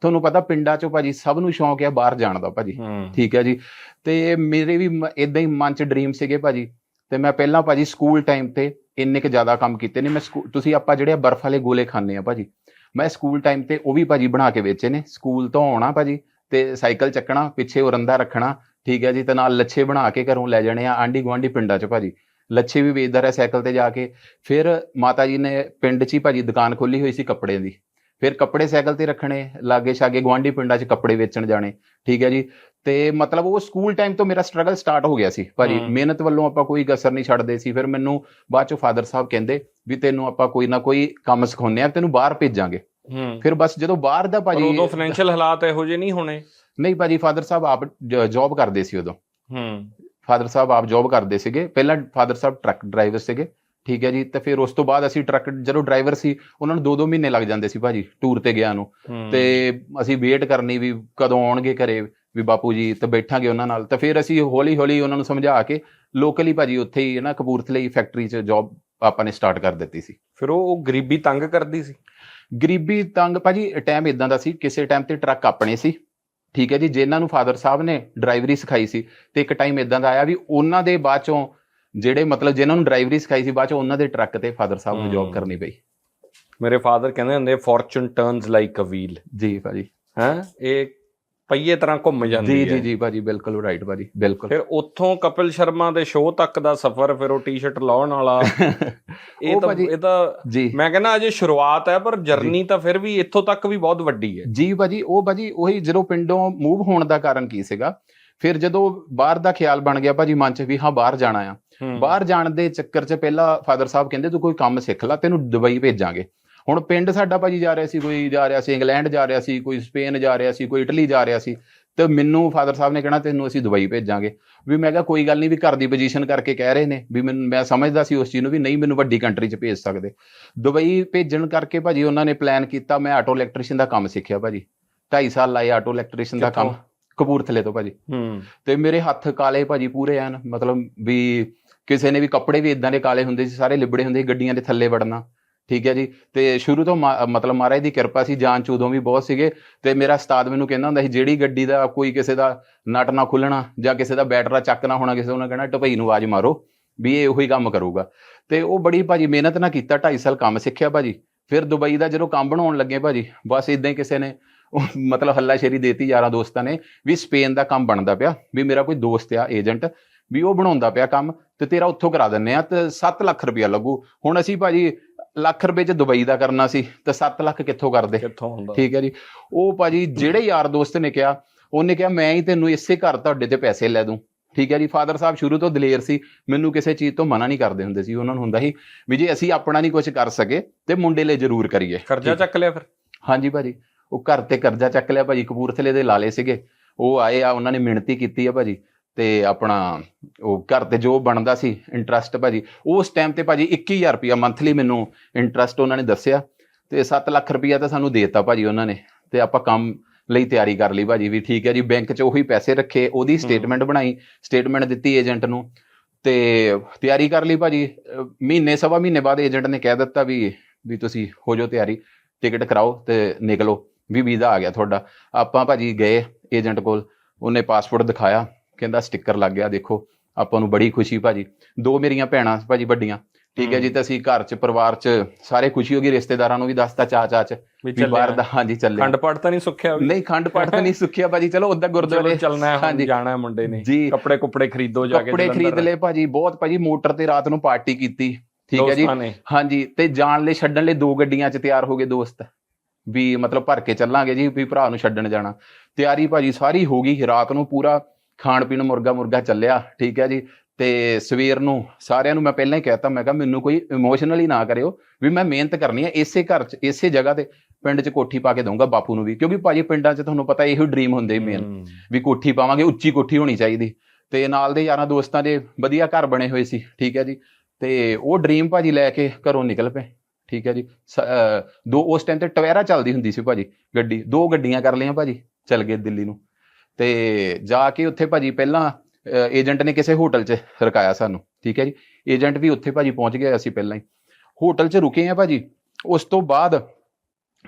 ਤੁਹਾਨੂੰ ਪਤਾ ਪਿੰਡਾਂ 'ਚੋਂ ਭਾਜੀ ਸਭ ਨੂੰ ਸ਼ੌਂਕ ਹੈ ਬਾਹਰ ਜਾਣ ਦਾ ਭਾਜੀ। ਠੀਕ ਹੈ ਜੀ। ਤੇ ਮੇਰੇ ਵੀ ਇਦਾਂ ਹੀ ਮਨ 'ਚ ਡ੍ਰੀਮ ਸੀਗੇ ਭਾਜੀ। ਤੇ ਮੈਂ ਪਹਿਲਾਂ ਭਾਜੀ ਸਕੂਲ ਟਾਈਮ ਤੇ ਇੰਨੇ ਕੁ ਜ਼ਿਆਦਾ ਕੰਮ ਕੀਤੇ ਨੇ। ਮੈਂ ਤੁਸੀਂ ਆਪਾਂ ਜਿਹੜੇ ਬਰਫ਼ ਵਾਲੇ ਗੋਲੇ ਖਾਂਦੇ ਆ ਭਾਜੀ। ਮੈਂ ਸਕੂਲ ਟਾਈਮ ਤੇ ਉਹ ਵੀ ਭਾਜੀ ਬਣਾ ਕੇ ਵੇਚੇ ਨੇ। ਸਕੂਲ ਤੋਂ ਆਉਣਾ ਭਾਜੀ ਤੇ ਸਾਈਕਲ ਚੱਕਣਾ ਪਿੱਛੇ ਉਰੰਦਾ ਰੱਖਣਾ। ਠੀਕ ਹੈ ਜੀ ਤੇ ਨਾਲ ਲੱਛੇ ਬਣਾ ਕੇ ਘਰੋਂ ਲੈ ਜਾਣੇ ਆ ਆਂਢੀ ਗੁਆਂਢੀ ਪਿੰਡਾਂ 'ਚ ਭਾਜੀ। ਲੱਛੇ ਵੀ ਵੇਚਦਾ ਰਿਹਾ ਸਾਈਕਲ ਤੇ ਜਾ ਕੇ। ਫਿਰ ਮਾਤਾ ਜੀ ਨੇ ਪਿੰਡ 'ਚ ਹੀ ਭਾਜੀ ਦੁਕਾਨ ਖੋਲੀ ਹੋਈ ਸੀ ਕੱਪੜੇ ਦੀ। ਫਿਰ ਕੱਪੜੇ ਸਾਈਕਲ ਤੇ ਰੱਖਣੇ ਲਾਗੇ ਛਾਗੇ ਗੁਆਂਢੀ ਪਿੰਡਾਂ 'ਚ ਕੱਪੜੇ ਵੇਚਣ ਜਾਣੇ ਠੀਕ ਹੈ ਜੀ। ਤੇ ਮਤਲਬ ਉਹ ਸਕੂਲ ਟਾਈਮ ਤੋਂ ਮੇਰਾ ਸਟਰਗਲ ਸਟਾਰਟ ਹੋ ਗਿਆ ਸੀ। ਭਾਜੀ। ਮਿਹਨਤ ਵੱਲੋਂ ਆਪਾਂ ਕੋਈ ਕਸਰ ਨਹੀਂ ਛੱਡਦੇ ਸੀ। ਫਿਰ ਮੈਨੂੰ ਬਾਅਦ ਚੋਂ ਫਾਦਰ ਸਾਹਿਬ ਕਹਿੰਦੇ ਵੀ ਤੈਨੂੰ ਆਪਾਂ ਕੋਈ ਨਾ ਕੋਈ ਕੰਮ ਸਿਖਾਉਂਦੇ ਆ ਤੈਨੂੰ ਬਾਹਰ ਭੇਜਾਂਗੇ। ਫਿਰ ਬਸ ਜਦੋਂ ਬਾਹਰ ਦਾ ਭਾਜੀ ਉਦੋਂ ਫਾਈਨੈਂਸ਼ੀਅਲ ਹਾਲਾਤ ਇਹੋ ਜਿਹੇ ਨਹੀਂ ਹੋਣੇ। ਨਹੀਂ ਭਾਜੀ ਫਾਦਰ ਸਾਹਿਬ ਆਪ ਜੌਬ ਕਰਦੇ ਸੀ ਉਦੋਂ। ਹੂੰ। ਫਾਦਰ ਸਾਹਿਬ ਆਪ ਜੌਬ ਕਰਦੇ ਸੀਗੇ। ਪਹਿਲਾਂ ਫਾਦਰ ਸਾਹਿਬ ਟਰੱਕ ਡਰਾਈਵਰ ਸੀਗੇ। ਠੀਕ ਹੈ ਜੀ ਤੇ ਫਿਰ ਉਸ ਤੋਂ ਬਾਅਦ ਅਸੀਂ ਟਰੱਕ ਜਦੋਂ ਡਰਾਈਵਰ ਸੀ ਉਹਨਾਂ ਨੂੰ 2-2 ਮਹੀਨੇ ਲੱਗ ਜਾਂਦੇ ਸੀ ਭਾਜੀ ਟੂਰ ਤੇ ਗਿਆ ਨੂੰ। ਤੇ ਅਸੀਂ ਵੇਟ ਕਰਨੀ ਵੀ ਕਦੋਂ ਆਉਣਗੇ ਘਰੇ ਵੀ ਬਾਪੂ ਜੀ ਤੇ ਬੈਠਾਂਗੇ ਉਹਨਾਂ ਨਾਲ। ਤੇ ਫਿਰ ਅਸੀਂ ਹੌਲੀ ਹੌਲੀ ਉਹਨਾਂ ਨੂੰ ਸਮਝਾ ਕੇ ਲੋਕਲੀ ਭਾਜੀ ਉੱਥੇ ਹੀ ਨਾ ਕਪੂਰਥਲੇ ਹੀ ਫੈਕਟਰੀ 'ਚ ਜੌਬ ਆਪਾਂ ਨੇ ਸਟਾਰਟ ਕਰ ਦਿੱਤੀ ਸੀ। ਫਿਰ ਉਹ ਉਹ ਗਰੀਬੀ ਤੰਗ ਕਰਦੀ ਸੀ? ਗਰੀਬੀ ਤੰਗ ਭਾਜੀ ਟਾਈਮ ਇਦਾਂ ਦਾ ਸੀ ਕਿਸੇ ਟਾਈਮ ਤੇ ਟਰੱਕ ਆਪਣੇ ਸੀ। ਠੀਕ ਹੈ ਜੀ ਜਿਨ੍ਹਾਂ ਨੂੰ ਫਾਦਰ ਸਾਹਿਬ ਨੇ ਡਰਾਈਵਰੀ ਸਿਖਾਈ ਸੀ ਤੇ ਇੱਕ ਟਾਈਮ ਇਦਾਂ ਦਾ ਆਇਆ ਵੀ ਉਹਨਾਂ ਦੇ ਬਾਅਦ ਚੋਂ ਜਿਹੜੇ ਮਤਲਬ ਜਿਨ੍ਹਾਂ ਨੂੰ ਡਰਾਈਵਰੀ ਸਿਖਾਈ ਸੀ ਬਾਅਦ ਚੋਂ ਉਹਨਾਂ ਦੇ ਟਰੱਕ ਤੇ ਫਾਦਰ ਸਾਹਿਬ ਨੂੰ ਜੌਬ। ਕਰਨੀ ਪਈ। ਮੇਰੇ ਫਾਦਰ ਕਹਿੰਦੇ ਹੁੰਦੇ fortune turns like a wheel ਜੀ ਭਾਜੀ। ਹੈ? ਇਹ ਪਹੀਏ ਤਰ੍ਹਾਂ ਘੁੰਮ ਜਾਂਦੀ ਹੈ। ਜੀ ਜੀ ਭਾਜੀ ਬਿਲਕੁਲ ਰਾਈਟ ਭਾਜੀ ਬਿਲਕੁਲ। ਫਿਰ ਉੱਥੋਂ ਕਪਿਲ ਸ਼ਰਮਾ ਦੇ ਸ਼ੋਅ ਤੱਕ ਦਾ ਸਫ਼ਰ ਫਿਰ ਉਹ ਟੀ-ਸ਼ਰਟ ਲਾਉਣ ਵਾਲਾ। ਇਹ ਤਾਂ ਇਹ ਤਾਂ ਜੀ। ਮੈਂ ਕਹਿੰਦਾ ਅਜੇ ਸ਼ੁਰੂਆਤ ਹੈ ਪਰ ਜਰਨੀ ਤਾਂ ਫਿਰ ਵੀ ਇੱਥੋਂ ਤੱਕ ਵੀ ਬਹੁਤ ਵੱਡੀ ਹੈ। ਜੀ ਭਾਜੀ ਉਹ ਭਾਜੀ ਉਹੀ ਜਦੋਂ ਪਿੰਡੋਂ ਮੂਵ ਹੋਣ ਦਾ ਕਾਰਨ ਕੀ ਸੀਗਾ? ਫਿਰ ਜਦੋਂ ਬਾਹਰ ਦਾ ਖਿਆਲ ਬਣ ਗਿਆ ਭਾਜੀ ਮਨ 'ਚ ਵੀ ਹਾਂ ਬਾਹਰ ਜਾਣਾ ਆ। ਬਾਹਰ ਜਾਣ ਦੇ ਚੱਕਰ 'ਚ ਪਹਿਲਾਂ ਫਾਦਰ ਸਾਹਿਬ ਕਹਿੰਦੇ ਤੂੰ ਕੋਈ ਕੰਮ ਸਿੱਖ ਲੈ ਤੈਨੂੰ ਦੁਬਈ ਭੇਜਾਂਗੇ। ਹੁਣ ਪਿੰਡ ਸਾਡਾ ਭਾਜੀ ਜਾ ਰਿਹਾ ਸੀ ਕੋਈ ਜਾ ਰਿਹਾ ਸੀ ਇੰਗਲੈਂਡ ਜਾ ਰਿਹਾ ਸੀ ਕੋਈ ਸਪੇਨ ਜਾ ਰਿਹਾ ਸੀ ਕੋਈ ਇਟਲੀ ਜਾ ਰਿਹਾ ਸੀ ਤੇ ਮੈਨੂੰ ਫਾਦਰ ਸਾਹਿਬ ਨੇ ਕਹਿਣਾ ਤੈਨੂੰ ਅਸੀਂ ਦੁਬਈ ਭੇਜਾਂਗੇ। ਵੀ ਮੈਂ ਕਿਹਾ ਕੋਈ ਗੱਲ ਨਹੀਂ ਵੀ ਘਰ ਦੀ ਪੋਜੀਸ਼ਨ ਕਰਕੇ ਕਹਿ ਰਹੇ ਨੇ ਵੀ ਮੈਨੂੰ ਮੈਂ ਸਮਝਦਾ ਸੀ ਉਸ ਚੀਜ਼ ਨੂੰ ਵੀ ਨਹੀਂ ਮੈਨੂੰ ਵੱਡੀ ਕੰਟਰੀ 'ਚ ਭੇਜ ਸਕਦੇ। ਦੁਬਈ ਭੇਜਣ ਕਰਕੇ ਭਾਜੀ ਉਹਨਾਂ ਨੇ ਪਲਾਨ ਕੀਤਾ ਮੈਂ ਆਟੋ ਇਲੈਕਟ੍ਰੀਸ਼ੀਅਨ ਦਾ ਕੰਮ ਸਿੱਖਿਆ ਭਾਜੀ। 2.5 ਸਾਲ ਲਾਏ ਆਟੋ ਇਲੈਕਟ੍ਰੀਸ਼ੀਅਨ ਦਾ ਕੰਮ। ਕਪੂਰਥਲੇ ਤੋਂ ਭਾਜੀ। ਹੂੰ। ਤੇ ਮੇਰੇ ਹੱਥ ਕਾਲੇ ਭਾਜੀ ਪੂਰੇ ਐਨ ਮਤਲਬ ਵੀ ਕਿਸੇ ਨੇ ਵੀ ਕੱਪੜੇ ਵੀ ਇਦਾਂ ਦੇ ਕਾਲੇ ਹੁੰਦੇ ਸੀ ਸਾਰੇ ਲਿਬੜੇ ਹੁੰਦੇ ਸੀ ਗੱਡੀਆਂ ਦੇ ਥੱਲੇ ਵੜਨਾ। ਠੀਕ ਹੈ ਜੀ। ਤੇ ਸ਼ੁਰੂ ਤੋਂ ਮਤਲਬ ਮਹਾਰਾਜ ਦੀ ਕਿਰਪਾ ਸੀ ਜਾਨ ਚ ਉਦੋਂ ਵੀ ਬਹੁਤ ਸੀਗੇ। ਤੇ ਮੇਰਾ ਉਸਤਾਦ ਮੈਨੂੰ ਕਹਿੰਦਾ ਹੁੰਦਾ ਸੀ ਜਿਹੜੀ ਗੱਡੀ ਦਾ ਕੋਈ ਕਿਸੇ ਦਾ ਨਟ ਨਾ ਖੁੱਲਣਾ ਜਾਂ ਕਿਸੇ ਦਾ ਬੈਟਰਾ ਚੱਕ ਨਾ ਹੋਣਾ ਕਿਸੇ ਉਹਨਾਂ ਕਹਿਣਾ ਟਪਈ ਨੂੰ ਆਵਾਜ਼ ਮਾਰੋ ਵੀ ਇਹ ਉਹੀ ਕੰਮ ਕਰੂਗਾ। ਤੇ ਉਹ ਬੜੀ ਭਾਜੀ ਮਿਹਨਤ ਨਾਲ ਕੀਤਾ 2.5 ਸਾਲ ਕੰਮ ਸਿੱਖਿਆ ਭਾਜੀ। ਫਿਰ ਦੁਬਈ ਦਾ ਜਦੋਂ ਕੰਮ ਬਣਾਉਣ ਲੱਗੇ ਭਾਜੀ ਬਸ ਇਦਾਂ ਹੀ ਕਿਸੇ ਨੇ ਉਹ ਮਤਲਬ ਹੱਲਾਸ਼ੇਰੀ ਦੇਤੀ ਯਾਰਾਂ ਦੋਸਤਾਂ ਨੇ ਵੀ ਸਪੇਨ ਦਾ ਕੰਮ ਬਣਦਾ ਪਿਆ ਵੀ ਮੇਰਾ ਕੋਈ ਦੋਸਤ ਆ ਏਜੰਟ ਵੀ ਉਹ ਬਣਾਉਂਦਾ ਪਿਆ ਕੰਮ ਤੇ ਤੇਰਾ ਉੱਥੋਂ ਕਰਾ ਦਿੰਨੇ ਆ ਤੇ 7 ਲੱਖ ਰੁਪਇਆ ਲੱਗੂ। ਹੁਣ ਅਸੀਂ ਭਾਜੀ ਲੱਖ ਰੁਪਏ ਚ ਦੁਬਈ ਦਾ ਕਰਨਾ ਸੀ ਤੇ 7 ਲੱਖ ਕਿੱਥੋਂ ਕਰਦੇ? ਕਿੱਥੋਂ ਹੁੰਦਾ? ਠੀਕ ਹੈ ਜੀ। ਉਹ ਭਾਜੀ ਜਿਹੜੇ ਯਾਰ ਦੋਸਤ ਨੇ ਕਿਹਾ ਉਹਨੇ ਕਿਹਾ ਮੈਂ ਹੀ ਤੈਨੂੰ ਇਸੇ ਘਰ ਤੁਹਾਡੇ ਤੇ ਪੈਸੇ ਲੈ ਦੂੰ। ਠੀਕ ਹੈ ਜੀ। ਫਾਦਰ ਸਾਹਿਬ ਸ਼ੁਰੂ ਤੋਂ ਦਲੇਰ ਸੀ ਮੈਨੂੰ ਕਿਸੇ ਚੀਜ਼ ਤੋਂ ਮਨਾ ਨਹੀਂ ਕਰਦੇ ਹੁੰਦੇ ਸੀ। ਉਹਨਾਂ ਨੂੰ ਹੁੰਦਾ ਸੀ ਵੀ ਜੇ ਅਸੀਂ ਆਪਣਾ ਨਹੀਂ ਕੁਝ ਕਰ ਸਕੇ ਤੇ ਮੁੰਡੇ ਲਈ ਜ਼ਰੂਰ ਕਰੀਏ। ਕਰਜ਼ਾ ਚੱਕ ਲਿਆ ਫਿਰ। ਹਾਂਜੀ ਭਾਜੀ। ਉਹ ਘਰ ਤੇ ਕਰਜ਼ਾ ਚੱਕ ਲਿਆ ਭਾਜੀ ਕਪੂਰਥਲੇ ਦੇ ਲਾਲੇ ਸੀਗੇ। ਉਹ ਆਏ ਆ ਉਹਨਾਂ ਨੇ ਮਿਹਨਤੀ ਕੀਤੀ ਆ ਭਾਜੀ ਤੇ ਆਪਣਾ ਉਹ ਘਰ ਤੇ ਜੋ ਬਣਦਾ ਸੀ ਇੰਟਰਸਟ ਭਾਜੀ ਉਸ ਟਾਈਮ ਤੇ ਭਾਜੀ 21000 ਰੁਪਇਆ ਮੰਥਲੀ ਮੈਨੂੰ ਇੰਟਰਸਟ ਉਹਨਾਂ ਨੇ ਦੱਸਿਆ ਤੇ 7 ਲੱਖ ਰੁਪਇਆ ਤਾਂ ਸਾਨੂੰ ਦੇਤਾ ਭਾਜੀ ਉਹਨਾਂ ਨੇ ਤੇ ਆਪਾਂ ਕੰਮ ਲਈ ਤਿਆਰੀ ਕਰ ਲਈ ਭਾਜੀ ਵੀ ਠੀਕ ਹੈ ਜੀ ਬੈਂਕ 'ਚ ਉਹੀ ਪੈਸੇ ਰੱਖੇ ਉਹਦੀ ਸਟੇਟਮੈਂਟ ਬਣਾਈ ਸਟੇਟਮੈਂਟ ਦਿੱਤੀ ਏਜੰਟ ਨੂੰ ਤੇ ਤਿਆਰੀ ਕਰ ਲਈ ਭਾਜੀ। ਮਹੀਨੇ ਸਵਾ ਮਹੀਨੇ ਬਾਅਦ ਏਜੰਟ ਨੇ ਕਹਿ ਦਿੱਤਾ ਵੀ ਵੀ ਤੁਸੀਂ ਹੋ ਜਾਓ ਤਿਆਰੀ ਟਿਕਟ ਕਰਾਓ ਤੇ ਨਿਕਲੋ। ਵੀ ਵੀਜ਼ਾ ਆ ਗਿਆ ਤੁਹਾਡਾ। ਆਪਾਂ ਭਾਜੀ ਗਏ ਏਜੰਟ ਕੋਲ ਉਹਨੇ ਪਾਸਪੋਰਟ ਦਿਖਾਇਆ ਕਹਿੰਦਾ ਸਟicker ਲੱਗ ਗਿਆ ਦੇਖੋ ਆਪਾਂ ਨੂੰ ਬੜੀ ਖੁਸ਼ੀ ਭਾਜੀ। ਦੋ ਮੇਰੀਆਂ ਭੈਣਾਂ ਭਾਜੀ ਵੱਡੀਆਂ ਠੀਕ ਹੈ ਜੀ ਤੇ ਅਸੀਂ ਘਰ 'ਚ ਪਰਿਵਾਰ 'ਚ ਸਾਰੇ ਖੁਸ਼ੀ ਹੋ ਗਈ ਰਿਸ਼ਤੇਦਾਰਾਂ ਨੂੰ ਵੀ ਦੱਸਤਾ ਚਾ ਚਾ 'ਚ ਵੀ ਬਾਹਰ ਦਾ ਹਾਂਜੀ ਚੱਲੇ ਖੰਡ ਪਾਠ ਤਾਂ ਨਹੀਂ ਸੁੱਖਿਆ? ਨਹੀਂ ਖੰਡ ਪਾਠ ਤਾਂ ਨਹੀਂ ਸੁੱਖਿਆ ਭਾਜੀ ਚਲੋ ਉਦਾਂ ਗੁਰਦੁਆਰੇ। ਚੱਲਣਾ ਹੈ। ਜਾਣਾ ਹੈ ਮੁੰਡੇ ਨੇ। ਜੀ। ਕੱਪੜੇ ਕੁਪੜੇ ਖਰੀਦੋ ਜਾ ਕੇ ਕੱਪੜੇ। ਖਰੀਦ ਲਏ ਭਾਜੀ ਬਹੁਤ ਭਾਜੀ ਮੋਟਰ ਤੇ ਰਾਤ ਨੂੰ ਪਾਰਟੀ ਕੀਤੀ ਠੀਕ ਹੈ ਜੀ। ਹਾਂਜੀ ਤੇ ਜਾਣ ਲਈ ਛੱਡਣ ਲਈ ਦੋ ਗੱਡੀਆਂ 'ਚ ਤਿਆਰ ਹੋ ਗਏ ਦੋਸਤ। ਵੀ ਮਤਲਬ ਭਰ ਕੇ ਚੱਲਾਂਗੇ ਜੀ ਵੀ ਭਰਾ ਨੂੰ ਛੱਡਣ ਜਾਣਾ। ਤਿਆਰੀ ਭਾਜੀ ਸਾਰੀ ਹੋ ਗਈ ਰਾਤ ਨੂੰ ਪੂਰਾ ਖਾਣ ਪੀਣ ਮੁਰਗਾ ਮੁਰਗਾ ਚੱਲਿਆ ਠੀਕ ਹੈ ਜੀ। ਤੇ ਸਵੇਰ ਨੂੰ ਸਾਰਿਆਂ ਨੂੰ ਮੈਂ ਪਹਿਲਾਂ ਹੀ ਕਹਿਤਾ ਮੈਂ ਕਿਹਾ ਮੈਨੂੰ ਕੋਈ ਇਮੋਸ਼ਨਲੀ ਨਾ ਕਰਿਓ ਵੀ ਮੈਂ ਮਿਹਨਤ ਕਰਨੀ ਹੈ ਇਸੇ ਘਰ 'ਚ ਇਸੇ ਜਗ੍ਹਾ ਤੇ ਪਿੰਡ 'ਚ ਕੋਠੀ ਪਾ ਕੇ ਦਊਂਗਾ ਬਾਪੂ ਨੂੰ ਵੀ ਕਿਉਂਕਿ ਭਾਜੀ ਪਿੰਡਾਂ 'ਚ ਤੁਹਾਨੂੰ ਪਤਾ ਇਹੋ ਡ੍ਰੀਮ ਹੁੰਦੇ ਮੇਨ। ਵੀ ਕੋਠੀ ਪਾਵਾਂਗੇ ਉੱਚੀ ਕੋਠੀ ਹੋਣੀ ਚਾਹੀਦੀ। ਤੇ ਨਾਲ ਦੇ ਯਾਰਾਂ ਦੋਸਤਾਂ ਦੇ ਵਧੀਆ ਘਰ ਬਣੇ ਹੋਏ ਸੀ ਠੀਕ ਹੈ ਜੀ। ਤੇ ਉਹ ਡ੍ਰੀਮ ਭਾਜੀ ਲੈ ਕੇ ਘਰੋਂ ਨਿਕਲ ਪਏ। ਠੀਕ ਹੈ ਜੀ। ਸ- ਦੋ, ਉਸ ਟਾਈਮ ਤੇ ਟਵੇਰਾ ਚੱਲਦੀ ਹੁੰਦੀ ਸੀ ਭਾਜੀ, ਗੱਡੀ। ਦੋ ਗੱਡੀਆਂ ਕਰ ਲਈਆਂ ਭਾਜੀ, ਚੱਲ ਗਏ ਦਿੱਲੀ ਨੂੰ। ਤੇ ਜਾ ਕੇ ਉੱਥੇ ਭਾਜੀ ਪਹਿਲਾਂ ਏਜੰਟ ਨੇ ਕਿਸੇ ਹੋਟਲ 'ਚ ਰਕਾਇਆ ਸਾਨੂੰ, ਠੀਕ ਹੈ ਜੀ। ਏਜੰਟ ਵੀ ਉੱਥੇ ਭਾਜੀ ਪਹੁੰਚ ਗਿਆ ਅਸੀਂ ਪਹਿਲਾਂ ਹੀ। ਹੋਟਲ 'ਚ ਰੁਕੇ ਆ ਭਾਜੀ। ਉਸ ਤੋਂ ਬਾਅਦ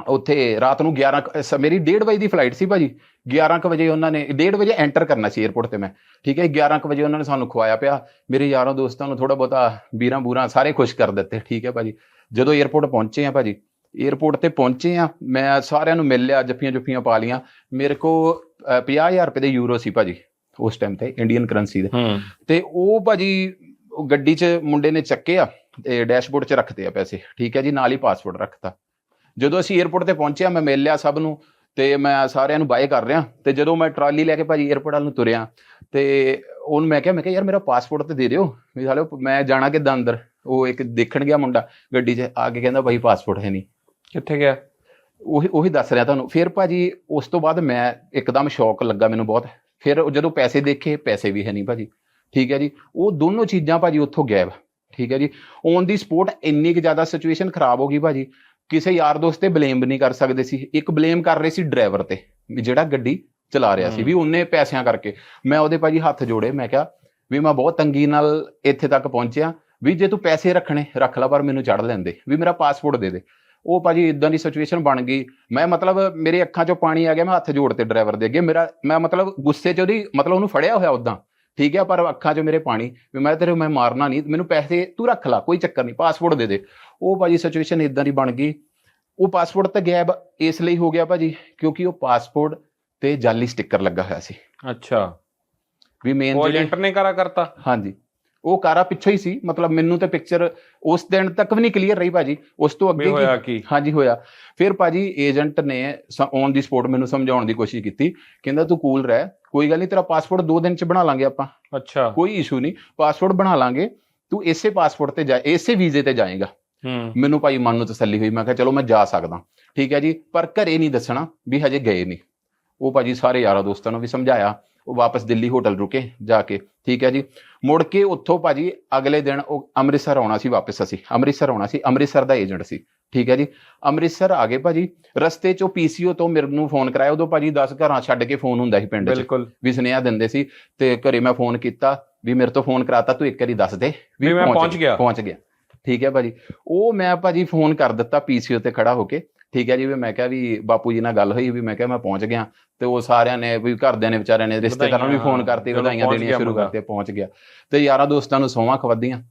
ਉੱਥੇ ਰਾਤ ਨੂੰ 11 ਕੁ- ਮੇਰੀ 1:30 ਵਜੇ ਦੀ ਫਲਾਈਟ ਸੀ ਭਾਜੀ। 11 ਕੁ ਵਜੇ ਉਹਨਾਂ ਨੇ 1:30 ਵਜੇ ਐਂਟਰ ਕਰਨਾ ਸੀ 에어ਪੋਰਟ ਤੇ ਮੈਂ, ਠੀਕ ਹੈ 11 ਕੁ ਵਜੇ ਉਹਨਾਂ ਨੇ ਸਾਨੂੰ ਖਵਾਇਆ ਪਿਆ। ਮੇਰੇ ਯਾਰਾਂ ਦੋਸਤਾਂ ਨੂੰ ਥੋੜਾ ਬਹੁਤਾ ਬੀਰਾਂ ਬੂਰਾਂ ਸਾਰੇ ਖੁਸ਼ ਕਰ ਦਿੱਤੇ, ਠੀਕ ਹੈ ਭਾਜੀ। ਜਦੋਂ 에어ਪੋਰਟ ਪਹੁੰਚੇ ਆ ਭਾਜੀ 에어ਪੋਰਟ ਤੇ ਪਹੁੰਚੇ ਆ ਮੈਂ ਸਾਰਿਆਂ ਨੂੰ ਮਿਲ ਲਿਆ ਜੱਫੀਆਂ ਜੁੱਫੀਆਂ ਪਾ ਲੀਆਂ ਮੇਰੇ ਕੋ 50000 ਰੁਪਏ ਦੇ ਯੂਰੋ ਸੀ ਭਾਜੀ ਉਸ ਟਾਈਮ ਤੇ ਇੰਡੀਅਨ ਕਰੰਸੀ ਦੇ। ਤੇ ਉਹ ਭਾਜੀ ਗੱਡੀ 'ਚ ਮੁੰਡੇ ਨੇ ਚੱਕੇ ਆ ਤੇ ਡੈਸ਼ਬੋਰਡ 'ਚ ਰੱਖਦੇ ਆ ਪੈਸੇ ਠੀਕ ਹੈ ਜੀ ਨਾਲ ਹੀ ਪਾਸਪੋਰਟ ਰੱਖਤਾ। ਜਦੋਂ ਅਸੀਂ 에어ਪੋਰਟ ਤੇ ਪਹੁੰਚਿਆ ਮੈਂ ਮਿਲ ਲਿਆ ਸਭ ਨੂੰ ਤੇ ਮੈਂ ਸਾਰਿਆਂ ਨੂੰ ਬਾਏ ਕਰ ਰਿਹਾ ਤੇ ਜਦੋਂ ਮੈਂ ਟਰਾਲੀ ਲੈ ਕੇ ਭਾਜੀ 에어ਪੋਰਟ ਵੱਲ ਨੂੰ ਤੁਰਿਆ ਤੇ ਉਹਨੂੰ ਮੈਂ ਕਿਹਾ ਮੈਂ ਕਿਹਾ ਯਾਰ ਮੇਰਾ ਪਾਸਪੋਰਟ ਤੇ ਦੇ ਦਿਓ ਵੀ ਹਾਲੇ ਮੈਂ ਜਾਣਾ ਕਿੱਦਾਂ ਅੰਦਰ? ਉਹ ਇੱਕ ਦੇਖਣ ਗਿਆ ਮੁੰਡਾ ਗੱਡੀ 'ਚ ਆ ਕੇ ਕਹਿੰਦਾ ਭਾਈ ਪਾਸਪੋਰਟ ਹੈ ਨਹੀਂ ਕਿੱਥੇ ਗਿਆ? ਉਹੀ ਉਹੀ ਦੱਸ ਰਿਹਾ ਤੁਹਾਨੂੰ। ਫਿਰ ਭਾਜੀ ਉਸ ਤੋਂ ਬਾਅਦ ਮੈਂ ਇੱਕਦਮ ਸ਼ੌਕ ਲੱਗਾ ਮੈਨੂੰ ਬਹੁਤ। ਫਿਰ ਜਦੋਂ ਪੈਸੇ ਦੇਖੇ ਪੈਸੇ ਵੀ ਹੈ ਨਹੀਂ ਭਾਜੀ। ਠੀਕ ਹੈ ਜੀ। ਉਹ ਦੋਨੋਂ ਚੀਜ਼ਾਂ ਭਾਜੀ ਉੱਥੋਂ ਗਾਇਬ। ਠੀਕ ਹੈ ਜੀ। ਔਨ ਦੀ ਸਪੋਰਟ ਇੰਨੀ ਕੁ ਜ਼ਿਆਦਾ ਸਿਚੁਏਸ਼ਨ ਖਰਾਬ ਹੋ ਗਈ ਭਾਜੀ। ਕਿਸੇ ਯਾਰ ਦੋਸਤ ਤੇ ਬਲੇਮ ਨਹੀਂ ਕਰ ਸਕਦੇ ਸੀ। ਇੱਕ ਬਲੇਮ ਕਰ ਰਹੇ ਸੀ ਡਰਾਈਵਰ ਤੇ ਵੀ ਜਿਹੜਾ ਗੱਡੀ ਚਲਾ ਰਿਹਾ ਸੀ। ਵੀ ਉਹਨੇ ਪੈਸਿਆਂ ਕਰਕੇ। ਮੈਂ ਉਹਦੇ ਭਾਜੀ ਹੱਥ ਜੋੜੇ। ਮੈਂ ਕਿਹਾ ਵੀ ਮੈਂ ਬਹੁਤ ਤੰਗੀ ਨਾਲ ਇੱਥੇ ਤੱਕ ਪਹੁੰਚਿਆ। ਵੀ ਜੇ ਤੂੰ ਪੈਸੇ ਰੱਖਣੇ ਰੱਖ ਲੈ ਪਰ ਮੈਨੂੰ ਚੜ ਲੈਂਦੇ ਵੀ ਮੇਰਾ ਪਾਸਪੋਰਟ ਦੇ ਦੇ। ਉਹ ਭਾਜੀ ਇਦਾਂ ਦੀ ਸਿਚੁਏਸ਼ਨ ਬਣ ਗਈ। ਮੈਂ ਮਤਲਬ ਮੇਰੇ ਅੱਖਾਂ 'ਚੋਂ ਪਾਣੀ ਆ ਗਿਆ ਮੈਂ ਹੱਥ ਜੋੜ ਤੇ ਡਰਾਈਵਰ ਦੇ ਅੱਗੇ। ਮੇਰਾ ਮੈਂ ਮਤਲਬ ਗੁੱਸੇ 'ਚ ਉਹਦੀ ਮਤਲਬ ਉਹਨੂੰ ਫੜਿਆ ਹੋਇਆ ਉਦਾਂ ਠੀਕ ਹੈ ਪਰ ਅੱਖਾਂ 'ਚ ਮੇਰੇ ਪਾਣੀ ਵੀ ਮੈਂ ਤੇਰੇ ਮੈਂ ਮਾਰਨਾ ਨਹੀਂ ਮੈਨੂੰ ਪੈਸੇ ਤੂੰ ਰੱਖ ਲੈ ਕੋਈ ਚੱਕਰ ਨਹੀਂ ਪਾਸਪੋਰਟ ਦੇ ਦੇ। ਉਹ ਭਾਜੀ ਸਿਚੁਏਸ਼ਨ ਇਦਾਂ ਦੀ ਬਣ ਗਈ। ਉਹ ਪਾਸਪੋਰਟ ਤਾਂ ਗਾਇਬ ਇਸ ਲਈ ਹੋ ਗਿਆ ਭਾਜੀ ਕਿਉਂਕਿ ਉਹ ਪਾਸਪੋਰਟ ਤੇ ਜਾਲੀ ਸਟicker ਲੱਗਾ ਹੋਇਆ ਸੀ। ਅੱਛਾ। ਵੀ ਮੇਨ ਉਹ ਜਿਹੜੇ ਏਜੰਟ ਨੇ ਕਰਾ ਕਰਤਾ? ਹਾਂਜੀ। ਉਹ ਕਾਰਾ ਪਿੱਛੋਂ ਹੀ ਸੀ ਮਤਲਬ ਮੈਨੂੰ ਤੇ ਪਿਕਚਰ ਉਸ ਦਿਨ ਤੱਕ ਵੀ ਨਹੀਂ ਕਲੀਅਰ ਰਹੀ ਭਾਜੀ। ਉਸ ਤੋਂ ਅੱਗੇ ਹੋਇਆ ਕੀ? ਹਾਂਜੀ ਹੋਇਆ। ਫਿਰ ਭਾਜੀ ਏਜੰਟ ਨੇ ਔਨ ਦੀ ਸਪੋਰਟ ਮੈਨੂੰ ਸਮਝਾਉਣ ਦੀ ਕੋਸ਼ਿਸ਼ ਕੀਤੀ। ਕਹਿੰਦਾ ਤੂੰ ਕੂਲ ਰਹਿ। ਕੋਈ ਗੱਲ ਨਹੀਂ ਤੇਰਾ ਪਾਸਪੋਰਟ 2 ਦਿਨ ਚ ਬਣਾ ਲਾਂਗੇ ਆਪਾਂ। ਅੱਛਾ। ਕੋਈ ਇਸ਼ੂ ਨਹੀਂ। ਪਾਸਪੋਰਟ ਬਣਾ ਲਾਂਗੇ। ਤੂੰ ਇਸੇ ਪਾਸਪੋਰਟ ਤੇ ਜਾ ਇਸੇ ਵੀਜ਼ੇ ਤੇ ਜਾਏਗਾ। ਹੂੰ। ਮੈਨੂੰ ਭਾਈ ਮਨ ਨੂੰ ਤਸੱਲੀ ਹੋਈ। ਮੈਂ ਕਿਹਾ ਚਲੋ ਮੈਂ ਜਾ ਸਕਦਾ। ਠੀਕ ਹੈ ਜੀ? ਪਰ ਘਰੇ ਨਹੀਂ ਦੱਸਣਾ ਵੀ ਹਜੇ ਗਏ ਨਹੀਂ। ਉਹ ਭਾਜੀ ਸਾਰੇ ਯਾਰਾਂ ਦੋਸਤਾਂ ਨੂੰ ਵੀ ਸਮਝਾਇਆ। ਉਹ ਵਾਪਸ ਦਿੱਲੀ ਹੋਟਲ ਰੁਕੇ ਜਾ ਕੇ ਠੀਕ ਹੈ ਜੀ। ਮੁੜ ਕੇ ਉੱਥੋਂ ਭਾਜੀ ਅਗਲੇ ਦਿਨ ਉਹ ਅੰਮ੍ਰਿਤਸਰ ਆਉਣਾ ਸੀ ਵਾਪਸ ਅਸੀਂ ਅੰਮ੍ਰਿਤਸਰ ਆਉਣਾ ਸੀ ਅੰਮ੍ਰਿਤਸਰ ਦਾ ਏਜੰਟ ਸੀ ਠੀਕ ਹੈ ਜੀ। ਅੰਮ੍ਰਿਤਸਰ ਆ ਗਏ ਭਾਜੀ ਰਸਤੇ 'ਚੋਂ ਪੀਸੀਓ ਤੋਂ ਮੇਰੇ ਨੂੰ ਫੋਨ ਕਰਾਇਆ ਉਦੋਂ ਭਾਜੀ 10 ਘਰਾਂ ਛੱਡ ਕੇ ਫੋਨ ਹੁੰਦਾ ਸੀ ਪਿੰਡ 'ਚ ਵੀ ਸੁਨੇਹਾ ਦਿੰਦੇ ਸੀ ਤੇ ਘਰੇ ਮੈਂ ਫੋਨ ਕੀਤਾ ਵੀ ਮੇਰੇ ਤੋਂ ਫੋਨ ਕਰਾਤਾ ਤੂੰ ਇੱਕ ਵਾਰੀ ਦੱਸ ਦੇ ਵੀ ਮੈਂ ਪਹੁੰਚ ਗਿਆ। ਪਹੁੰਚ ਗਿਆ ਠੀਕ ਹੈ ਭਾਜੀ। ਉਹ ਮੈਂ ਭਾਜੀ ਫੋਨ ਕਰ ਦਿੱਤਾ ਪੀਸੀਓ ਤੇ ਖੜਾ ਹੋ ਕੇ ਠੀਕ ਹੈ ਜੀ ਵੀ ਮੈਂ ਕਿਹਾ ਵੀ ਬਾਪੂ ਜੀ ਨਾਲ ਗੱਲ ਹੋਈ ਵੀ ਮੈਂ ਕਿਹਾ ਮੈਂ ਪਹੁੰਚ ਗਿਆ ਤੇ ਉਹ ਸਾਰਿਆਂ ਨੇ ਵੀ ਘਰਦਿਆਂ ਨੇ ਵਿਚਾਰਿਆਂ ਨੇ ਰਿਸ਼ਤੇਦਾਰਾਂ ਨੂੰ ਵੀ ਫੋਨ ਕਰਤੇ ਵਧਾਈਆਂ ਦੇਣੀਆਂ ਸ਼ੁਰੂ। ਕਰਤੇ ਪਹੁੰਚ ਗਿਆ। ਤੇ ਯਾਰਾਂ ਦੋਸਤਾਂ ਨੂੰ ਸੌਵਾਂ ਖਵਾਦੀਆਂ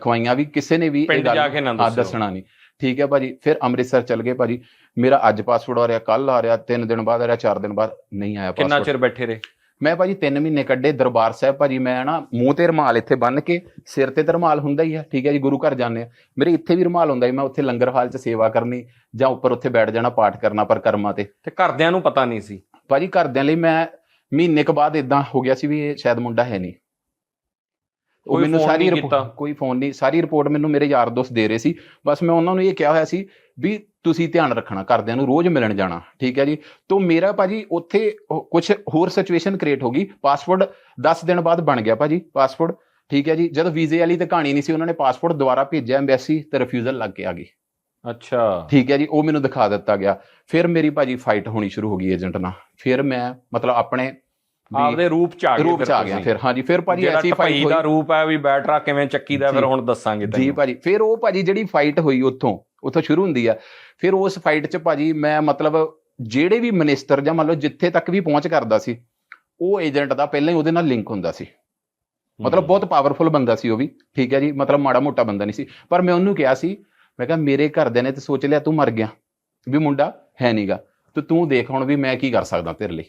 ਖਵਾਈਆਂ ਵੀ ਕਿਸੇ ਨੇ ਵੀ ਇਹ ਗੱਲ ਦੱਸਣਾ ਨਹੀਂ। ਠੀਕ ਹੈ ਭਾਜੀ ਫਿਰ ਅੰਮ੍ਰਿਤਸਰ ਚੱਲ ਗਏ ਭਾਜੀ। ਮੇਰਾ ਅੱਜ ਪਾਸਪੋਰਟ ਆ ਰਿਹਾ ਕੱਲ ਆ ਰਿਹਾ 3 ਦਿਨ ਬਾਅਦ ਆ ਰਿਹਾ 4 ਦਿਨ ਬਾਅਦ ਨਹੀਂ ਆਇਆ ਕਿੰਨਾ ਪਾਸਪੋਰਟ ਚਿਰ ਬੈਠੇ ਰਹੇ? ਮੈਂ ਭਾਜੀ 3 ਮਹੀਨੇ ਕੱਢੇ ਦਰਬਾਰ ਸਾਹਿਬ ਭਾਜੀ ਮੈਂ ਨਾ ਮੂੰਹ ਤੇ ਰਮਾਲ ਇੱਥੇ ਬੰਨ ਕੇ ਸਿਰ ਤੇ ਤਾਂ ਰਮਾਲ ਹੁੰਦਾ ਹੀ ਆ ਠੀਕ ਹੈ ਜੀ ਗੁਰੂ ਘਰ ਜਾਂਦੇ ਆ। ਮੇਰੇ ਇੱਥੇ ਵੀ ਰਮਾਲ ਹੁੰਦਾ ਸੀ ਮੈਂ ਉੱਥੇ ਲੰਗਰ ਹਾਲ 'ਚ ਸੇਵਾ ਕਰਨੀ ਜਾਂ ਉੱਪਰ ਉੱਥੇ ਬੈਠ ਜਾਣਾ ਪਾਠ ਕਰਨਾ ਪਰ ਕਰਮਾਂ ਤੇ। ਤੇ ਘਰਦਿਆਂ ਨੂੰ ਪਤਾ ਨਹੀਂ ਸੀ? ਭਾਜੀ ਘਰਦਿਆਂ ਲਈ ਮੈਂ ਮਹੀਨੇ ਕੁ ਬਾਅਦ ਇਦਾਂ ਹੋ ਗਿਆ ਸੀ ਵੀ ਇਹ ਸ਼ਾਇਦ ਮੁੰਡਾ ਹੈ ਨਹੀਂ। ਉਹ ਮੈਨੂੰ ਸਾਰੀ? ਕੋਈ ਫੋਨ ਨਹੀਂ ਸਾਰੀ ਰਿਪੋਰਟ ਮੈਨੂੰ ਮੇਰੇ ਯਾਰ ਦੋਸਤ ਦੇ ਰਹੇ ਸੀ। ਬਸ ਮੈਂ ਉਹਨਾਂ ਨੂੰ ਇਹ ਕਿਹਾ ਹੋਇਆ ਸੀ ਵੀ ਤੁਸੀਂ ਧਿਆਨ ਰੱਖਣਾ ਘਰਦਿਆਂ ਨੂੰ ਰੋਜ਼ ਮਿਲਣ ਜਾਣਾ ਠੀਕ ਹੈ ਜੀ? ਤੋਂ ਮੇਰਾ ਭਾਜੀ ਉੱਥੇ ਕੁਝ ਹੋਰ ਸਿਚੁਏਸ਼ਨ ਕ੍ਰੀਏਟ ਹੋ ਗਈ। ਪਾਸਪੋਰਟ 10 ਦਿਨ ਬਾਅਦ ਬਣ ਗਿਆ ਭਾਜੀ ਪਾਸਪੋਰਟ ਠੀਕ ਹੈ ਜੀ? ਜਦੋਂ ਵੀਜ਼ੇ ਵਾਲੀ ਤੇ ਕਹਾਣੀ ਨਹੀਂ ਸੀ ਉਹਨਾਂ ਨੇ ਪਾਸਪੋਰਟ ਦੁਬਾਰਾ ਭੇਜਿਆ ਐਮਬੈਸੀ ਤੇ ਰਿਫਿਊਜ਼ਲ ਲੱਗ ਕੇ ਆ ਗਈ। ਅੱਛਾ। ਠੀਕ ਹੈ ਜੀ? ਉਹ ਮੈਨੂੰ ਦਿਖਾ ਦਿੱਤਾ ਗਿਆ। ਫਿਰ ਮੇਰੀ ਭਾਜੀ ਫਾਈਟ ਹੋਣੀ ਸ਼ੁਰੂ ਹੋ ਗਈ ਏਜੰਟ ਨਾਲ। ਫਿਰ ਮੈਂ ਮਤਲਬ ਆਪਣੇ ਆਪਦੇ ਰੂਪ ਚ ਆ ਗਏ ਰੂਪ ਫਿਰ ਚ ਆ ਗਿਆ। ਫਿਰ ਹਾਂਜੀ ਫਿਰ ਭਾਜੀ ਐਸੀ ਫਾਈਟ ਦਾ ਰੂਪ ਹੈ ਵੀ ਬੈਟਰਾ ਕਿਵੇਂ ਚੱਕੀਦਾ ਫਿਰ ਜੀ। ਹੁਣ ਦੱਸਾਂਗੇ ਜੀ ਭਾਜੀ ਫਿਰ ਉਹ ਭਾਜੀ ਜਿਹੜੀ ਫਾਈਟ ਹੋਈ ਉੱਥੋਂ ਉੱਥੋਂ ਸ਼ੁਰੂ ਹੁੰਦੀ ਆ। ਫਿਰ ਉਸ ਫਾਈਟ 'ਚ ਭਾਜੀ ਮੈਂ ਮਤਲਬ ਜਿਹੜੇ ਵੀ ਮਿਨਿਸਟਰ ਜਾਂ ਮੰਨ ਲਓ ਜਿੱਥੇ ਤੱਕ ਵੀ ਪਹੁੰਚ ਕਰਦਾ ਸੀ ਉਹ ਏਜੰਟ ਦਾ ਪਹਿਲਾਂ ਹੀ ਉਹਦੇ ਨਾਲ ਲਿੰਕ ਹੁੰਦਾ ਸੀ। ਮਤਲਬ ਬਹੁਤ ਪਾਵਰਫੁਲ ਬੰਦਾ ਸੀ ਉਹ ਵੀ ਠੀਕ ਹੈ ਜੀ ਮਤਲਬ ਮਾੜਾ ਮੋਟਾ ਬੰਦਾ ਨਹੀਂ ਸੀ। ਪਰ ਮੈਂ ਉਹਨੂੰ ਕਿਹਾ ਸੀ ਮੈਂ ਕਿਹਾ ਮੇਰੇ ਘਰਦਿਆਂ ਨੇ ਤੇ ਸੋਚ ਲਿਆ ਤੂੰ ਮਰ ਗਿਆ ਵੀ ਮੁੰਡਾ ਹੈ ਨਹੀਂਗਾ ਤੇ ਤੂੰ ਦੇਖ ਹੁਣ ਵੀ ਮੈਂ ਕੀ ਕਰ ਸਕਦਾ ਤੇਰੇ ਲਈ।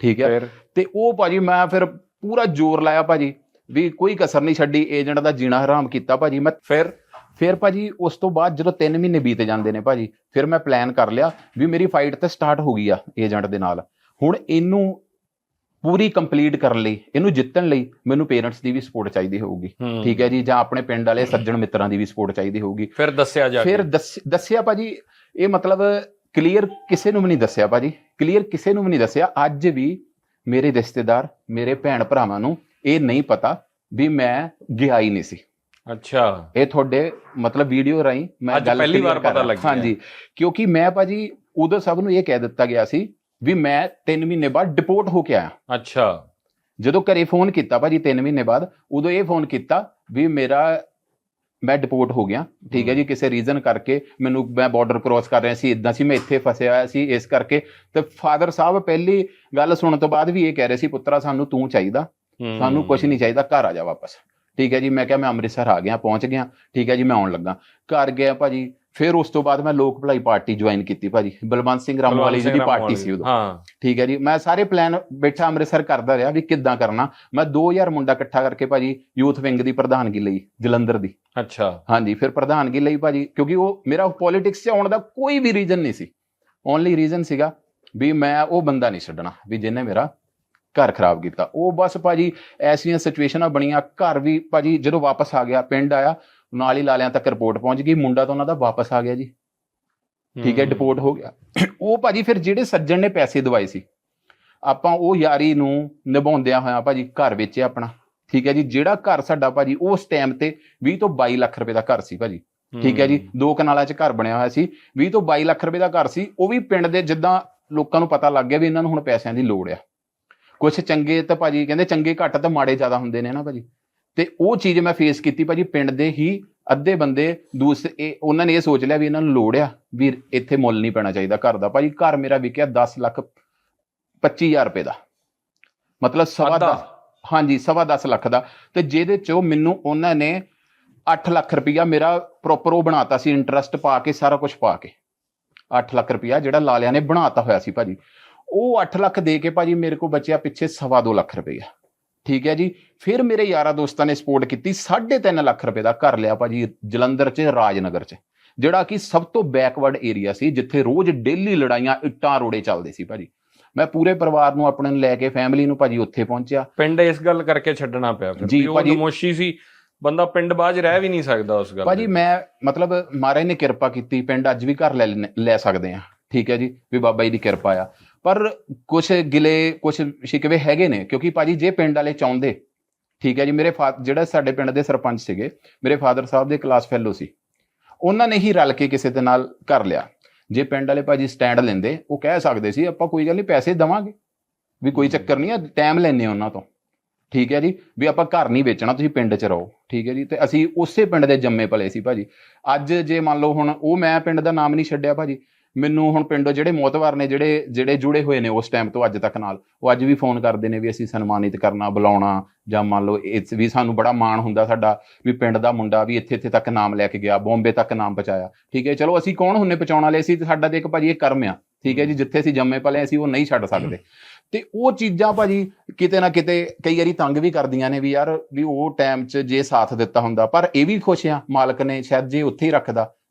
ਠੀਕ ਹੈ ਤੇ ਉਹ ਭਾਜੀ ਮੈਂ ਫਿਰ ਪੂਰਾ ਜ਼ੋਰ ਲਾਇਆ ਭਾਜੀ ਵੀ ਕੋਈ ਕਸਰ ਨਹੀਂ ਛੱਡੀ ਏਜੰਟ ਦਾ ਜੀਣਾ ਹਰਾਮ ਕੀਤਾ ਭਾਜੀ ਮੈਂ। ਫਿਰ? ਫਿਰ ਭਾਜੀ ਉਸ ਤੋਂ ਬਾਅਦ ਜਦੋਂ 3 ਮਹੀਨੇ ਬੀਤ ਜਾਂਦੇ ਨੇ ਭਾਜੀ ਫਿਰ ਮੈਂ ਪਲਾਨ ਕਰ ਲਿਆ ਵੀ ਮੇਰੀ ਫਾਈਟ ਤੇ ਸਟਾਰਟ ਹੋ ਗਈ ਆ ਏਜੰਟ ਦੇ ਨਾਲ। ਹੁਣ ਇਹਨੂੰ ਪੂਰੀ ਕੰਪਲੀਟ ਕਰਨ ਲਈ ਇਹਨੂੰ ਜਿੱਤਣ ਲਈ ਮੈਨੂੰ ਪੇਰੈਂਟਸ ਦੀ ਵੀ ਸਪੋਰਟ ਚਾਹੀਦੀ ਹੋਊਗੀ। ਠੀਕ ਹੈ ਜੀ ਜਾਂ ਆਪਣੇ ਪਿੰਡ ਵਾਲੇ ਸੱਜਣ ਮਿੱਤਰਾਂ ਦੀ ਵੀ ਸਪੋਰਟ ਚਾਹੀਦੀ ਹੋਊਗੀ। ਫਿਰ ਦੱਸਿਆ ਜਾ ਫਿਰ ਦੱਸਿਆ ਭਾਜੀ ਇਹ ਮਤਲਬ ਕਲੀਅਰ ਕਿਸੇ ਨੂੰ ਵੀ ਨਹੀਂ ਦੱਸਿਆ ਭਾਜੀ। ਕਲੀਅਰ ਕਿਸੇ ਨੂੰ ਵੀ ਨਹੀਂ ਦੱਸਿਆ ਅੱਜ ਵੀ ਮੇਰੇ ਰਿਸ਼ਤੇਦਾਰ ਮੇਰੇ ਭੈਣ ਭਰਾਵਾਂ ਨੂੰ ਇਹ ਨਹੀਂ ਪਤਾ ਵੀ ਮੈਂ ਗਿਆ ਹੀ ਨਹੀਂ ਸੀ ਅੱਛਾ ਇਹ ਤੁਹਾਡੇ ਮਤਲਬ ਵੀਡੀਓ ਰਾਹੀਂ ਮੈਂ ਅੱਜ ਗੱਲ ਪਹਿਲੀ ਵਾਰ ਪਤਾ। ਲੱਗੀ। ਹਾਂਜੀ ਕਿਉਂਕਿ ਮੈਂ ਭਾਜੀ ਉਦੋਂ ਸਭ ਨੂੰ ਇਹ ਕਹਿ ਦਿੱਤਾ ਗਿਆ ਸੀ ਵੀ ਮੈਂ 3 ਮਹੀਨੇ ਬਾਅਦ ਡਿਪੋਰਟ ਹੋ ਕੇ ਆਇਆ ਅੱਛਾ ਜਦੋਂ ਘਰੇ ਫੋਨ ਕੀਤਾ ਭਾਜੀ 3 ਮਹੀਨੇ ਬਾਅਦ ਉਦੋਂ ਇਹ ਫੋਨ ਕੀਤਾ ਵੀ ਮੇਰਾ ਮੈਂ ਡਿਪੋਰਟ ਹੋ ਗਿਆ। ਠੀਕ ਹੈ ਜੀ ਕਿਸੇ ਰੀਜ਼ਨ ਕਰਕੇ ਮੈਨੂੰ ਮੈਂ ਬਾਰਡਰ ਕ੍ਰੋਸ ਕਰ ਰਿਹਾ ਸੀ ਇਦਾਂ ਸੀ ਮੈਂ ਇੱਥੇ ਫਸਿਆ ਹੋਇਆ ਸੀ ਇਸ ਕਰਕੇ। ਤੇ ਫਾਦਰ ਸਾਹਿਬ ਪਹਿਲੀ ਗੱਲ ਸੁਣਨ ਤੋਂ ਬਾਅਦ ਵੀ ਇਹ ਕਹਿ ਰਹੇ ਸੀ ਪੁੱਤਰਾ ਸਾਨੂੰ ਤੂੰ ਚਾਹੀਦਾ। ਸਾਨੂੰ ਕੁਝ ਨਹੀਂ ਚਾਹੀਦਾ ਘਰ ਆ ਜਾ ਵਾਪਸ। ਠੀਕ ਹੈ ਜੀ ਮੈਂ ਕਿਹਾ ਮੈਂ ਅੰਮ੍ਰਿਤਸਰ ਆ ਗਿਆ ਪਹੁੰਚ ਗਿਆ। ਠੀਕ ਹੈ ਜੀ ਮੈਂ ਆਉਣ ਲੱਗਾ। ਘਰ ਗਿਆ ਭਾਜੀ ਫਿਰ ਉਸ ਤੋਂ ਬਾਅਦ ਮੈਂ ਲੋਕ ਭਲਾਈ ਪਾਰਟੀ ਜੁਆਇਨ ਕੀਤੀ ਭਾਜੀ ਬਲਵੰਤ ਸਿੰਘ ਰਾਮਵਾਲੀ ਜੀ ਦੀ ਬਲਵੰਤ ਸਿੰਘ ਪਾਰਟੀ ਸੀ ਉਦੋਂ। ਹਾਂ। ਠੀਕ ਹੈ ਜੀ ਮੈਂ ਸਾਰੇ ਪਲਾਨ ਬੈਠਾ ਅੰਮ੍ਰਿਤਸਰ ਕਰਦਾ ਰਿਹਾ ਵੀ ਕਿੱਦਾਂ ਕਰਨਾ। ਮੈਂ 2000 ਮੁੰਡਾ ਇਕੱਠਾ ਕਰਕੇ ਭਾਜੀ ਯੂਥ ਵਿੰਗ ਦੀ ਪ੍ਰਧਾਨਗੀ ਲਈ ਜਲੰਧਰ ਦੀ। ਅੱਛਾ। ਹਾਂਜੀ ਫਿਰ ਪ੍ਰਧਾਨਗੀ ਲਈ ਭਾਜੀ ਕਿਉਂਕਿ ਉਹ ਮੇਰਾ ਪੋਲਿਟਿਕਸ 'ਚ ਆਉਣ ਦਾ ਕੋਈ ਵੀ ਰੀਜ਼ਨ ਨਹੀਂ ਸੀ। ਓਨਲੀ ਰੀਜ਼ਨ ਸੀਗਾ ਵੀ ਮੈਂ ਉਹ ਬੰਦਾ ਨਹੀਂ ਛੱਡਣਾ ਵੀ ਜਿਹਨੇ ਮੇਰਾ ਘਰ ਖਰਾਬ ਕੀਤਾ। ਉਹ ਬਸ ਭਾਜੀ ਐਸੀਆਂ ਸਿਚੁਏਸ਼ਨਾਂ ਬਣੀਆਂ ਘਰ ਵੀ ਭਾਜੀ ਜਦੋਂ ਵਾਪਸ ਆ ਗਿਆ ਪਿੰਡ ਆਇਆ ਨਾਲ ਹੀ ਲਾਲਿਆਂ ਤੱਕ ਰਿਪੋਰਟ ਪਹੁੰਚ ਗਈ ਮੁੰਡਾ ਤਾਂ ਉਹਨਾਂ ਦਾ ਵਾਪਸ ਆ ਗਿਆ ਜੀ। ਠੀਕ ਹੈ। ਡਿਪੋਰਟ ਹੋ ਗਿਆ। ਉਹ ਭਾਜੀ ਫਿਰ ਜਿਹੜੇ ਸੱਜਣ ਨੇ ਪੈਸੇ ਦਵਾਏ ਸੀ ਆਪਾਂ ਉਹ ਯਾਰੀ ਨੂੰ ਨਿਭਾਉਂਦਿਆਂ ਹੋਇਆਂ ਭਾਜੀ ਘਰ ਵੇਚਿਆ ਆਪਣਾ। ਠੀਕ ਹੈ ਜੀ ਜਿਹੜਾ ਘਰ ਸਾਡਾ ਭਾਜੀ ਉਸ ਟਾਈਮ ਤੇ 20 ਤੋਂ 22 ਲੱਖ ਰੁਪਏ ਦਾ ਘਰ ਸੀ ਭਾਜੀ। ਠੀਕ ਹੈ ਜੀ ਦੋ ਕਨਾਲਾਂ 'ਚ ਘਰ ਬਣਿਆ ਹੋਇਆ ਸੀ। 20 ਤੋਂ 22 ਲੱਖ ਰੁਪਏ ਦਾ ਘਰ ਸੀ ਉਹ ਵੀ ਪਿੰਡ ਦੇ ਜਿੱਦਾਂ ਲੋਕਾਂ ਨੂੰ ਪਤਾ ਲੱਗ ਗਿਆ ਵੀ ਇਹਨਾਂ ਨੂੰ ਹੁਣ ਪੈਸਿਆਂ ਦੀ ਲੋੜ ਆ। ਕੁਝ ਚੰਗੇ ਤਾਂ ਭਾਜੀ ਕਹਿੰਦੇ ਚੰਗੇ ਘੱਟ ਤਾਂ ਮਾੜੇ ਜ਼ਿਆਦਾ ਹੁੰਦੇ ਨੇ ਨਾ ਭਾਜੀ। ਤੇ ਉਹ ਚੀਜ਼ ਮੈਂ ਫੇਸ ਕੀਤੀ ਭਾਜੀ ਪਿੰਡ ਦੇ ਹੀ ਅੱਧੇ ਬੰਦੇ ਦੂਸਰੇ ਉਹਨਾਂ ਨੇ ਇਹ ਸੋਚ ਲਿਆ ਵੀ ਇਹਨਾਂ ਨੂੰ ਲੋੜ ਆ ਵੀ ਇੱਥੇ ਮੁੱਲ ਨਹੀਂ ਪੈਣਾ ਚਾਹੀਦਾ ਘਰ ਦਾ। ਭਾਜੀ ਘਰ ਮੇਰਾ ਵਿਕਿਆ 10 ਲੱਖ 25000 ਰੁਪਏ ਦਾ। ਮਤਲਬ ਸਵਾ ਅੱਧਾ। ਦਸ ਹਾਂਜੀ ਸਵਾ 10 ਲੱਖ ਦਾ। ਤੇ ਜਿਹਦੇ ਚੋਂ ਮੈਨੂੰ ਉਹਨਾਂ ਨੇ 8 ਲੱਖ ਰੁਪਇਆ ਮੇਰਾ ਪ੍ਰੋਪਰ ਉਹ ਬਣਾਤਾ ਸੀ ਇੰਟਰਸਟ ਪਾ ਕੇ ਸਾਰਾ ਕੁਝ ਪਾ ਕੇ। 8 ਲੱਖ ਰੁਪਇਆ ਜਿਹੜਾ ਲਾਲਿਆਂ ਨੇ ਬਣਾਤਾ ਹੋਇਆ ਸੀ ਭਾਜੀ। ਉਹ 8 ਲੱਖ ਦੇ ਕੇ ਭਾਜੀ ਮੇਰੇ ਕੋਲ ਬਚਿਆ ਪਿੱਛੇ ਸਵਾ ਦੋ ਲੱਖ ਰੁਪਇਆ। ਠੀਕ ਹੈ ਜੀ। ਫਿਰ ਮੇਰੇ ਯਾਰਾਂ ਦੋਸਤਾਂ ਨੇ ਸਪੋਰਟ ਕੀਤੀ 3.5 ਲੱਖ ਰੁਪਏ ਦਾ ਘਰ ਲਿਆ ਭਾਜੀ ਜਲੰਧਰ 'ਚ ਰਾਜਨਗਰ 'ਚ। ਜਿਹੜਾ ਕਿ ਸਭ ਤੋਂ ਬੈਕਵਰਡ ਏਰੀਆ ਸੀ ਜਿੱਥੇ ਰੋਜ਼ ਡੇਲੀ ਲੜਾਈਆਂ ਇੱਟਾਂ ਰੋੜੇ ਚੱਲਦੇ ਸੀ ਭਾਜੀ। ਮੈਂ ਪੂਰੇ ਪਰਿਵਾਰ ਨੂੰ ਆਪਣੇ ਨੂੰ ਲੈ ਕੇ ਫੈਮਿਲੀ ਨੂੰ ਭਾਜੀ ਉੱਥੇ ਪਹੁੰਚਿਆ। ਪਿੰਡ ਇਸ ਗੱਲ ਕਰਕੇ ਛੱਡਣਾ ਪਿਆ ਫਿਰ ਜੀ, ਭਾਜੀ। ਸੀ। ਬੰਦਾ ਪਿੰਡ ਬਾਜ ਰਹਿ ਵੀ ਨਹੀਂ ਸਕਦਾ ਉਸ ਗੱਲ ਭਾਜੀ। ਮੈਂ ਮਤਲਬ ਮਹਾਰਾਜ ਨੇ ਕਿਰਪਾ ਕੀਤੀ ਪਿੰਡ ਅੱਜ ਵੀ ਘਰ ਲੈ ਲੈ ਸਕਦੇ ਆ ਠੀਕ ਹੈ ਜੀ ਵੀ ਬਾਬਾ ਜੀ ਦੀ ਕਿਰਪਾ ਆ। ਪਰ ਕੁਝ ਗਿਲੇ ਕੁਝ ਸ਼ਿਕਵੇ ਹੈਗੇ ਨੇ, ਕਿਉਂਕਿ ਭਾਜੀ ਜੇ ਪਿੰਡ ਵਾਲੇ ਚਾਹੁੰਦੇ, ਠੀਕ ਹੈ ਜੀ, ਮੇਰੇ ਫਾ, ਜਿਹੜਾ ਸਾਡੇ ਪਿੰਡ ਦੇ ਸਰਪੰਚ ਸੀਗੇ, ਮੇਰੇ ਫਾਦਰ ਸਾਹਿਬ ਦੇ ਕਲਾਸ ਫੈਲੋ ਸੀ, ਉਹਨਾਂ ਨੇ ਹੀ ਰਲ ਕੇ ਕਿਸੇ ਦੇ ਨਾਲ ਕਰ ਲਿਆ। ਜੇ ਪਿੰਡ ਵਾਲੇ ਭਾਜੀ ਸਟੈਂਡ ਲੈਂਦੇ, ਉਹ ਕਹਿ ਸਕਦੇ ਸੀ, ਆਪਾਂ ਕੋਈ ਗੱਲ ਨਹੀਂ ਪੈਸੇ ਦਵਾਂਗੇ। ਵੀ ਕੋਈ ਚੱਕਰ ਨਹੀਂ ਆ ਟਾਈਮ ਲੈਣੇ ਉਹਨਾਂ ਤੋਂ। ਠੀਕ ਹੈ ਜੀ, ਵੀ ਆਪਾਂ ਘਰ ਨਹੀਂ ਵੇਚਣਾ, ਤੁਸੀਂ ਪਿੰਡ 'ਚ ਰਹੋ। ਠੀਕ ਹੈ ਜੀ, ਤੇ ਅਸੀਂ ਉਸੇ ਪਿੰਡ ਦੇ ਜੰਮੇ ਪਲੇ ਸੀ ਭਾਜੀ। ਅੱਜ ਜੇ ਮੰਨ ਲਓ ਹੁਣ ਉਹ ਮੈਂ ਪਿੰਡ ਦਾ ਨਾਮ ਨਹੀਂ ਛੱਡਿਆ ਭਾਜੀ ਮੈਨੂੰ ਹੁਣ ਪਿੰਡੋਂ ਜਿਹੜੇ ਮੋਤਵਾਰ ਨੇ, ਜਿਹੜੇ ਜਿਹੜੇ ਜੁੜੇ ਹੋਏ ਨੇ ਉਸ ਟਾਈਮ ਤੋਂ ਅੱਜ ਤੱਕ ਨਾਲ, ਉਹ ਅੱਜ ਵੀ ਫੋਨ ਕਰਦੇ ਨੇ ਵੀ ਅਸੀਂ ਸਨਮਾਨਿਤ ਕਰਨਾ, ਬੁਲਾਉਣਾ ਜਾਂ ਮੰਨ ਲਓ ਇਸ ਵੀ ਸਾਨੂੰ ਬੜਾ ਮਾਣ ਹੁੰਦਾ ਸਾਡਾ ਵੀ ਪਿੰਡ ਦਾ ਮੁੰਡਾ ਵੀ ਇੱਥੇ ਇੱਥੇ ਤੱਕ ਨਾਮ ਲੈ ਕੇ ਗਿਆ, ਬੰਬੇ ਤੱਕ ਨਾਮ ਪਹੁੰਚਾਇਆ। ਠੀਕ ਹੈ, ਚਲੋ ਅਸੀਂ ਕੌਣ ਹੁੰਨੇ ਪਹੁੰਚਾਉਣ ਵਾਲੇ? ਅਸੀਂ ਸਾਡਾ ਤੇ ਇੱਕ ਭਾਜੀ ਇਹ ਕਰਮ ਆ। ਠੀਕ ਹੈ ਜੀ, ਜਿੱਥੇ ਅਸੀਂ ਜੰਮੇ ਪਲੇ ਅਸੀਂ ਉਹ ਨਹੀਂ ਛੱਡ ਸਕਦੇ। ਤੇ ਉਹ ਚੀਜ਼ਾਂ ਭਾਜੀ ਕਿਤੇ ਨਾ ਕਿਤੇ ਕਈ ਵਾਰੀ ਤੰਗ ਵੀ ਕਰਦੀਆਂ ਨੇ ਵੀ ਯਾਰ ਵੀ ਉਹ ਟਾਈਮ 'ਚ ਜੇ ਸਾਥ ਦਿੱਤਾ ਹੁੰਦਾ, ਪਰ ਇਹ ਵੀ ਖੁਸ਼ ਆ, ਮਾਲਕ ਨੇ ਸ਼ਾਇਦ ਜੇ ਉੱਥੇ ਹੀ ਰੱਖਦਾ